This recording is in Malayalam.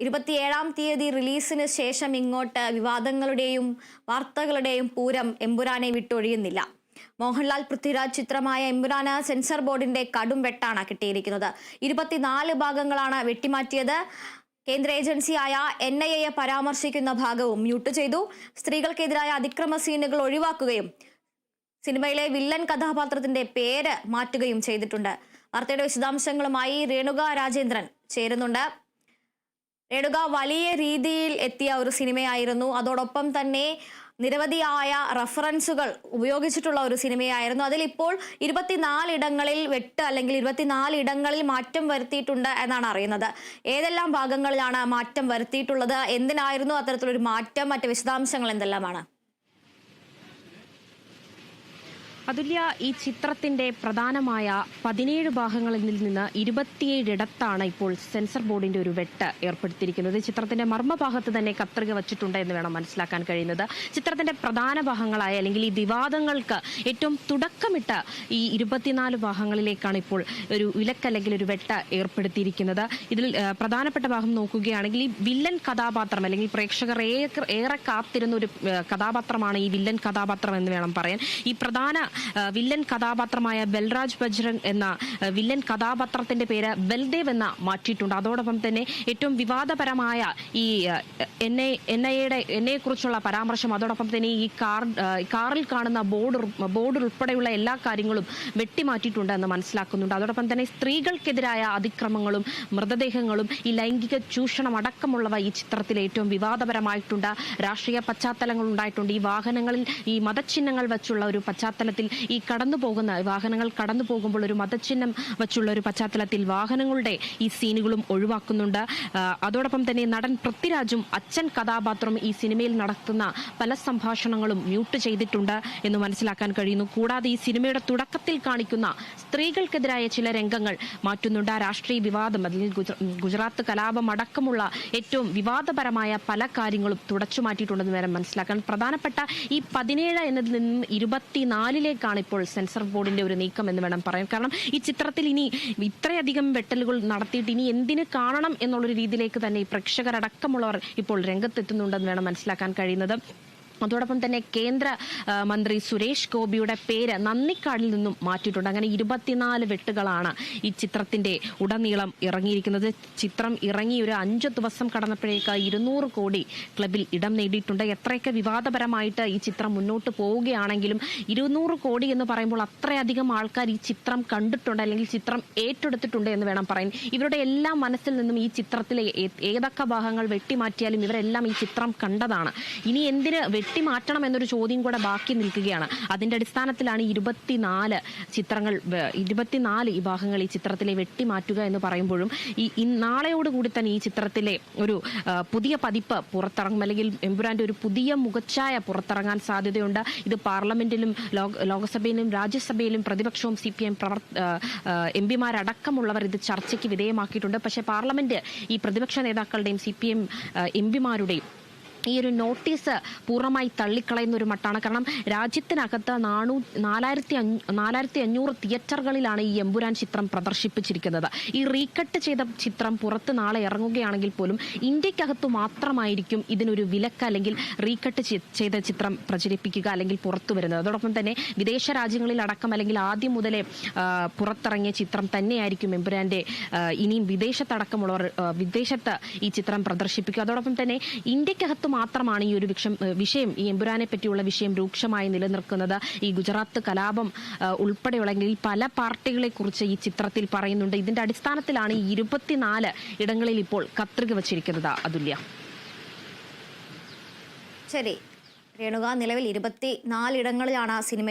ഇരുപത്തിയേഴാം തീയതി റിലീസിന് ശേഷം ഇങ്ങോട്ട് വിവാദങ്ങളുടെയും വാർത്തകളുടെയും പൂരം എമ്പുരാനെ വിട്ടൊഴിയുന്നില്ല. മോഹൻലാൽ പൃഥ്വിരാജ് ചിത്രമായ എമ്പുരാന് സെൻസർ ബോർഡിന്റെ കടും വെട്ടാണ് കിട്ടിയിരിക്കുന്നത്. ഇരുപത്തിനാല് ഭാഗങ്ങളാണ് വെട്ടിമാറ്റിയത്. കേന്ദ്ര ഏജൻസിയായ എൻ ഐ എയെ പരാമർശിക്കുന്ന ഭാഗവും മ്യൂട്ട് ചെയ്തു. സ്ത്രീകൾക്കെതിരായ അതിക്രമ സീനുകൾ ഒഴിവാക്കുകയും സിനിമയിലെ വില്ലൻ കഥാപാത്രത്തിന്റെ പേര് മാറ്റുകയും ചെയ്തിട്ടുണ്ട്. വാർത്തയുടെ വിശദാംശങ്ങളുമായി രേണുക രാജേന്ദ്രൻ ചേരുന്നുണ്ട്. രേണുക വലിയ രീതിയിൽ എത്തിയ ഒരു സിനിമയായിരുന്നു. അതോടൊപ്പം തന്നെ നിരവധിയായ റഫറൻസുകൾ ഉപയോഗിച്ചിട്ടുള്ള ഒരു സിനിമയായിരുന്നു. അതിൽ ഇപ്പോൾ ഇരുപത്തിനാല് ഇടങ്ങളിൽ വെട്ട് അല്ലെങ്കിൽ ഇരുപത്തിനാല് ഇടങ്ങളിൽ മാറ്റം വരുത്തിയിട്ടുണ്ട് എന്നാണ് അറിയുന്നത്. ഏതെല്ലാം ഭാഗങ്ങളിലാണ് മാറ്റം വരുത്തിയിട്ടുള്ളത്? എന്തിനായിരുന്നു അത്തരത്തിലൊരു മാറ്റം? മറ്റ് വിശദാംശങ്ങൾ എന്തെല്ലാമാണ്? അതുല്യ ഈ ചിത്രത്തിന്റെ പ്രധാനമായ പതിനേഴ് ഭാഗങ്ങളിൽ നിന്ന് ഇരുപത്തിയേഴിടത്താണ് ഇപ്പോൾ സെൻസർ ബോർഡിന്റെ ഒരു വെട്ട് ഏർപ്പെടുത്തിയിരിക്കുന്നത്. ചിത്രത്തിന്റെ മർമ്മഭാഗത്ത് തന്നെ കത്രിക വച്ചിട്ടുണ്ട് എന്ന് വേണം മനസ്സിലാക്കാൻ കഴിയുന്നത്. ചിത്രത്തിന്റെ പ്രധാന ഭാഗങ്ങളായ അല്ലെങ്കിൽ ഈ വിവാദങ്ങൾക്ക് ഏറ്റവും തുടക്കമിട്ട ഈ ഇരുപത്തിനാല് ഭാഗങ്ങളിലേക്കാണ് ഇപ്പോൾ ഒരു വിലക്ക് അല്ലെങ്കിൽ ഒരു വെട്ട് ഏർപ്പെടുത്തിയിരിക്കുന്നത്. ഇതിൽ പ്രധാനപ്പെട്ട ഭാഗം നോക്കുകയാണെങ്കിൽ ഈ വില്ലൻ കഥാപാത്രം അല്ലെങ്കിൽ പ്രേക്ഷകർ ഏറെ കാത്തിരുന്ന ഒരു കഥാപാത്രമാണ് ഈ വില്ലൻ കഥാപാത്രം എന്ന് വേണം പറയാൻ. ഈ പ്രധാന വില്ലൻ കഥാപാത്രമായ ബൽരാജ് ബജ്രംഗ് എന്ന വില്ലൻ കഥാപാത്രത്തിന്റെ പേര് ബൽദേവ് എന്ന മാറ്റിയിട്ടുണ്ട്. അതോടൊപ്പം തന്നെ ഏറ്റവും വിവാദപരമായ ഈ എൻ ഐ എൻ കുറിച്ചുള്ള പരാമർശം അതോടൊപ്പം തന്നെ ഈ കാറിൽ കാണുന്ന ബോർഡ് ബോർഡ് ഉൾപ്പെടെയുള്ള എല്ലാ കാര്യങ്ങളും വെട്ടിമാറ്റിയിട്ടുണ്ട് എന്ന് മനസ്സിലാക്കുന്നുണ്ട്. അതോടൊപ്പം തന്നെ സ്ത്രീകൾക്കെതിരായ അതിക്രമങ്ങളും മൃതദേഹങ്ങളും ഈ ലൈംഗിക ചൂഷണം അടക്കമുള്ളവ ഈ ചിത്രത്തിൽ ഏറ്റവും വിവാദപരമായിട്ടുണ്ട്. രാഷ്ട്രീയ പശ്ചാത്തലങ്ങൾ ഉണ്ടായിട്ടുണ്ട്. ഈ വാഹനങ്ങളിൽ ഈ മതചിഹ്നങ്ങൾ വെച്ചുള്ള ഒരു പശ്ചാത്തലത്തിൽ ഈ കടന്നു പോകുന്ന വാഹനങ്ങൾ കടന്നു പോകുമ്പോൾ ഒരു മതചിഹ്നം വച്ചുള്ള ഒരു പശ്ചാത്തലത്തിൽ വാഹനങ്ങളുടെ ഈ സീനുകളും ഒഴിവാക്കുന്നുണ്ട്. അതോടൊപ്പം തന്നെ നടൻ പൃഥ്വിരാജും അച്ഛൻ കഥാപാത്രം ഈ സിനിമയിൽ നടത്തുന്ന പല സംഭാഷണങ്ങളും മ്യൂട്ട് ചെയ്തിട്ടുണ്ട് എന്ന് മനസ്സിലാക്കാൻ കഴിയുന്നു. കൂടാതെ ഈ സിനിമയുടെ തുടക്കത്തിൽ കാണിക്കുന്ന സ്ത്രീകൾക്കെതിരായ ചില രംഗങ്ങൾ മാറ്റുന്നുണ്ട്. രാഷ്ട്രീയ വിവാദം അല്ലെങ്കിൽ ഗുജറാത്ത് കലാപം അടക്കമുള്ള ഏറ്റവും വിവാദപരമായ പല കാര്യങ്ങളും തുടച്ചു മാറ്റിയിട്ടുണ്ടെന്ന് വേണം മനസ്സിലാക്കാൻ. പ്രധാനപ്പെട്ട ഈ പതിനേഴ് എന്നതിൽ നിന്ന് ഇരുപത്തിനാലിലേക്കാണ് ഇപ്പോൾ സെൻസർ ബോർഡിന്റെ ഒരു നീക്കം എന്ന് വേണം പറയാൻ. കാരണം ഈ ചിത്രത്തിൽ ഇനി ഇത്രയധികം വെട്ടലുകൾ നടത്തിയിട്ട് ഇനി എന്തിന് കാണണം എന്നുള്ളൊരു രീതിയിലേക്ക് തന്നെ ഈ പ്രേക്ഷകരടക്കമുള്ളവർ ഇപ്പോൾ രംഗത്തെത്തുന്നുണ്ടെന്ന് വേണം മനസ്സിലാക്കാൻ കഴിയുന്നത്. അതോടൊപ്പം തന്നെ കേന്ദ്ര മന്ത്രി സുരേഷ് ഗോപിയുടെ പേര് നന്ദിക്കാടിൽ നിന്നും മാറ്റിയിട്ടുണ്ട്. അങ്ങനെ ഇരുപത്തിനാല് വെട്ടുകളാണ് ഈ ചിത്രത്തിന്റെ ഉടനീളം ഇറങ്ങിയിരിക്കുന്നത്. ചിത്രം ഇറങ്ങി ഒരു അഞ്ചു ദിവസം കടന്നപ്പോഴേക്ക് ഇരുന്നൂറ് കോടി ക്ലബിൽ ഇടം നേടിയിട്ടുണ്ട്. എത്രയൊക്കെ വിവാദപരമായിട്ട് ഈ ചിത്രം മുന്നോട്ട് പോവുകയാണെങ്കിലും ഇരുന്നൂറ് കോടി എന്ന് പറയുമ്പോൾ അത്രയധികം ആൾക്കാർ ഈ ചിത്രം കണ്ടിട്ടുണ്ട് അല്ലെങ്കിൽ ചിത്രം ഏറ്റെടുത്തിട്ടുണ്ട് എന്ന് വേണം പറയാൻ. ഇവരുടെ എല്ലാ മനസ്സിൽ നിന്നും ഈ ചിത്രത്തിലെ ഏതൊക്കെ ഭാഗങ്ങൾ വെട്ടിമാറ്റിയാലും ഇവരെല്ലാം ഈ ചിത്രം കണ്ടതാണ്. ഇനി എന്തിന് വെട്ടിമാറ്റണം എന്നൊരു ചോദ്യം കൂടെ ബാക്കി നിൽക്കുകയാണ്. അതിന്റെ അടിസ്ഥാനത്തിലാണ് ഇരുപത്തിനാല് ചിത്രങ്ങൾ ഇരുപത്തിനാല് ഈ ഭാഗങ്ങൾ ഈ ചിത്രത്തിലെ വെട്ടിമാറ്റുക എന്ന് പറയുമ്പോഴും ഈ നാളെയോടുകൂടി തന്നെ ഈ ചിത്രത്തിലെ ഒരു പുതിയ പതിപ്പ് പുറത്തിറങ്ങും. അല്ലെങ്കിൽ എമ്പുരാന്റെ ഒരു പുതിയ മുഖച്ഛായ പുറത്തിറങ്ങാൻ സാധ്യതയുണ്ട്. ഇത് പാർലമെന്റിലും ലോകസഭയിലും ലോക്സഭയിലും രാജ്യസഭയിലും പ്രതിപക്ഷവും സി പി എം പ്രവർ എം പിമാരടക്കമുള്ളവർ ഇത് ചർച്ചയ്ക്ക് വിധേയമാക്കിയിട്ടുണ്ട്. പക്ഷേ പാർലമെന്റ് ഈ പ്രതിപക്ഷ നേതാക്കളുടെയും സി പി എം എം പിമാരുടെയും ഈ ഒരു നോട്ടീസ് പൂർണമായി തള്ളിക്കളയുന്ന ഒരു മട്ടാണ്. കാരണം രാജ്യത്തിനകത്ത് നാനൂ നാലായിരത്തി നാലായിരത്തി അഞ്ഞൂറ് തിയേറ്ററുകളിലാണ് ഈ എമ്പുരാൻ ചിത്രം പ്രദർശിപ്പിച്ചിരിക്കുന്നത്. ഈ റീകട്ട് ചെയ്ത ചിത്രം പുറത്ത് നാളെ ഇറങ്ങുകയാണെങ്കിൽ പോലും ഇന്ത്യക്കകത്ത് മാത്രമായിരിക്കും ഇതിനൊരു വിലക്ക് അല്ലെങ്കിൽ റീകട്ട് ചെയ്ത ചിത്രം പ്രചരിപ്പിക്കുക അല്ലെങ്കിൽ പുറത്തു വരുന്നത്. അതോടൊപ്പം തന്നെ വിദേശ രാജ്യങ്ങളിൽ അടക്കം അല്ലെങ്കിൽ ആദ്യം മുതലേ പുറത്തിറങ്ങിയ ചിത്രം തന്നെയായിരിക്കും എമ്പുരാന്റെ ആ, ഇനിയും വിദേശത്തടക്കമുള്ളവർ വിദേശത്ത് ഈ ചിത്രം പ്രദർശിപ്പിക്കുക. അതോടൊപ്പം തന്നെ ഇന്ത്യക്കകത്ത് മാത്രമാണ് ഈ ഒരു വിഷം വിഷയം ഈ എമ്പുരാനെ പറ്റിയുള്ള വിഷയം രൂക്ഷമായി നിലനിൽക്കുന്നത്. ഈ ഗുജറാത്ത് കലാപം ഉൾപ്പെടെയുള്ളെങ്കിൽ ഉൾപ്പെടെയുള്ള പല പാർട്ടികളെ കുറിച്ച് ഈ ചിത്രത്തിൽ പറയുന്നുണ്ട്. ഇതിന്റെ അടിസ്ഥാനത്തിലാണ് ഈ ഇരുപത്തിനാല് ഇടങ്ങളിൽ ഇപ്പോൾ കത്രിക വച്ചിരിക്കുന്നത് അതുല്യ. ശരി. രേണുക നിലവിൽ ഇരുപത്തി നാലിടങ്ങളിലാണ് സിനിമയിൽ